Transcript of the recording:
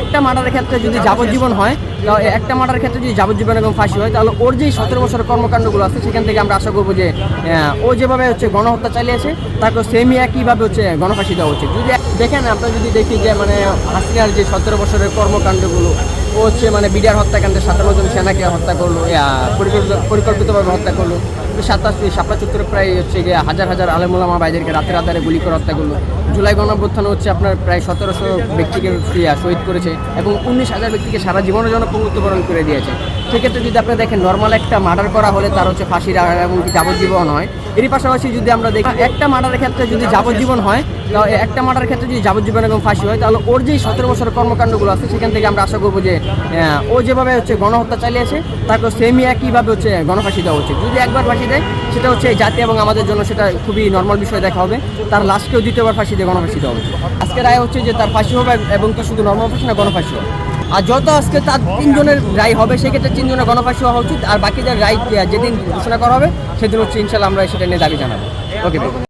একটা মার্ডারের ক্ষেত্রে যদি যাবজ্জীবন হয় একটা মার্ডারের ক্ষেত্রে যদি যাবজ্জীবন এবং ফাঁসি হয়, তাহলে ওর যেই সতেরো বছরের কর্মকাণ্ডগুলো আছে, সেখান থেকে আমরা আশা করব যে ও যেভাবে হচ্ছে গণহত্যা চালিয়েছে তাকে সেমই একইভাবে হচ্ছে গণফাঁসি দেওয়া উচিত। যদি দেখেন আমরা যদি দেখি যে মানে হাসিনার যে সতেরো বছরের কর্মকাণ্ডগুলো, ও হচ্ছে মানে বিডিআর হত্যাকাণ্ডে সাতান্ন জন সেনাকে হত্যা করল পরিকল্পিতভাবে হত্যা করল, সাতাশ সাপলা চত্বরে প্রায় হচ্ছে গিয়ে হাজার হাজার আলেমুলামা বাইদেরকে রাতে রাতারে গুলি করে হত্যা করল। জুলাই গণঅভ্যুত্থানে হচ্ছে আপনার প্রায় সতেরোশো ব্যক্তিকে শহীদ করেছে এবং উনিশ হাজার ব্যক্তিকে সারা জীবনের জন্য পঙ্গুত্ববরণ করে দিয়েছে। সেক্ষেত্রে যদি আপনি দেখেন নর্মাল একটা মার্ডার করা হলে তার হচ্ছে ফাঁসির এবং যাবজ্জীবন হয়। এরই পাশাপাশি যদি আমরা দেখি, একটা মার্ডারের ক্ষেত্রে যদি যাবজ্জীবন হয়, তাহলে একটা মার্ডারের ক্ষেত্রে যদি যাবজ্জীবন এবং ফাঁসি হয়, তাহলে ওর যেই সতেরো বছরের কর্মকাণ্ডগুলো আছে, সেখান থেকে আমরা আশা করব যে ও যেভাবে হচ্ছে গণহত্যা চালিয়েছে তাকে সেমই একইভাবে হচ্ছে গণফাঁসি দেওয়া উচিত যদি একবার ফাঁসি দেয়, সেটা হচ্ছে জাতি এবং আমাদের জন্য সেটা খুবই নর্মাল বিষয় দেখা হবে। তার লাস্টকেও দ্বিতীয়বার ফাঁসি দিয়ে গণফাঁসি দেওয়া উচিত আজকে রায় হচ্ছে যে তার ফাঁসি হবে এবং কি শুধু নর্মাল ফাঁসি না, গণফাঁসি হবে। আর যত আজকে তার তিনজনের রায় হবে, সেক্ষেত্রে তিনজনের গণফাঁসি হওয়া উচিত। আর বাকিদের রায়, যেদিন ঘোষণা করা হবে, সেদিন হচ্ছে ইনশাল্লাহ আমরা সেটা নিয়ে দাবি জানাব। ওকে